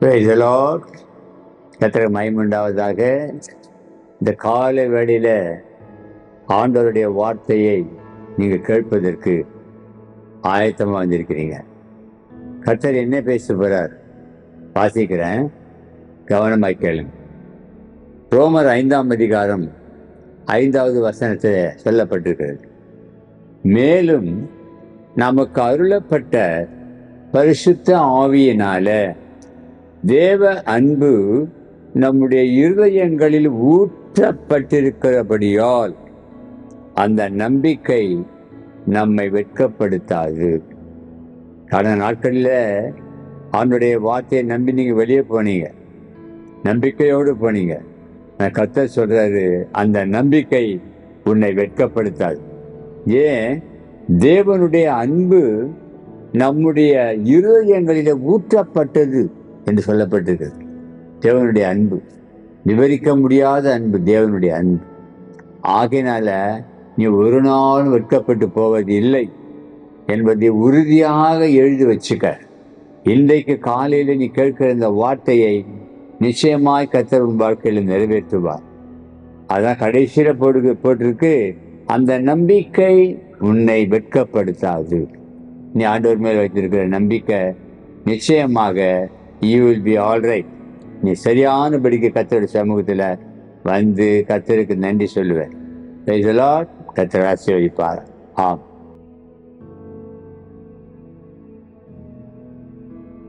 கத்திர மயமுண்டாவதாக இந்த காலை வேளையில ஆண்டவருடைய வார்த்தையை நீங்கள் கேட்பதற்கு ஆயத்தமாக வந்திருக்கிறீங்க. கர்த்தர் என்ன பேச போகிறார் வாசிக்கிறேன். கவனமாக கேளுங்க. ரோமர் ஐந்தாம் அதிகாரம் ஐந்தாவது வசனத்தில் சொல்லப்பட்டிருக்கிறது. மேலும் நமக்கு அருளப்பட்ட பரிசுத்த ஆவியினால தேவ அன்பு நம்முடைய இருதயங்களில் ஊற்றப்பட்டிருக்கிறபடியால் அந்த நம்பிக்கை நம்மை வெட்கப்படுத்தாது. கடந்த நாட்களில் அவனுடைய வார்த்தையை நம்பி நீங்கள் வெளியே போனீங்க. நம்பிக்கையோடு போனீங்க. நான் கத்த சொல்றாரு அந்த நம்பிக்கை உன்னை வெட்கப்படுத்தாது. ஏன்? தேவனுடைய அன்பு நம்முடைய இருதயங்களில் ஊற்றப்பட்டது. என்று சொல்லப்பட்டிருக்கிறது. தேவனுடைய அன்பு விவரிக்க முடியாத அன்பு தேவனுடைய அன்பு. ஆகையினால நீ ஒரு நாள் வெட்கப்பட்டு போவது இல்லை என்பதை உறுதியாக எழுதி வச்சுக்க. இன்றைக்கு காலையில் நீ கேட்கிற இந்த வார்த்தையை நிச்சயமாய் கத்தர் உன் வாழ்க்கையில் நிறைவேற்றுவார். அதான் கடைசியில் போட்டு போட்டிருக்கு அந்த நம்பிக்கை உன்னை வெட்கப்படுத்தாது. நீ ஆண்டவர் மேல் வைத்திருக்கிற நம்பிக்கை நிச்சயமாக யூ வில் பி ஆல்ரைட் நீ சரியானபடிக்கு கத்தருடைய சமூகத்தில் வந்து கத்தருக்கு நன்றி சொல்லுவேன். கத்தர் ஆசீர்வதிப்பார். ஆம்.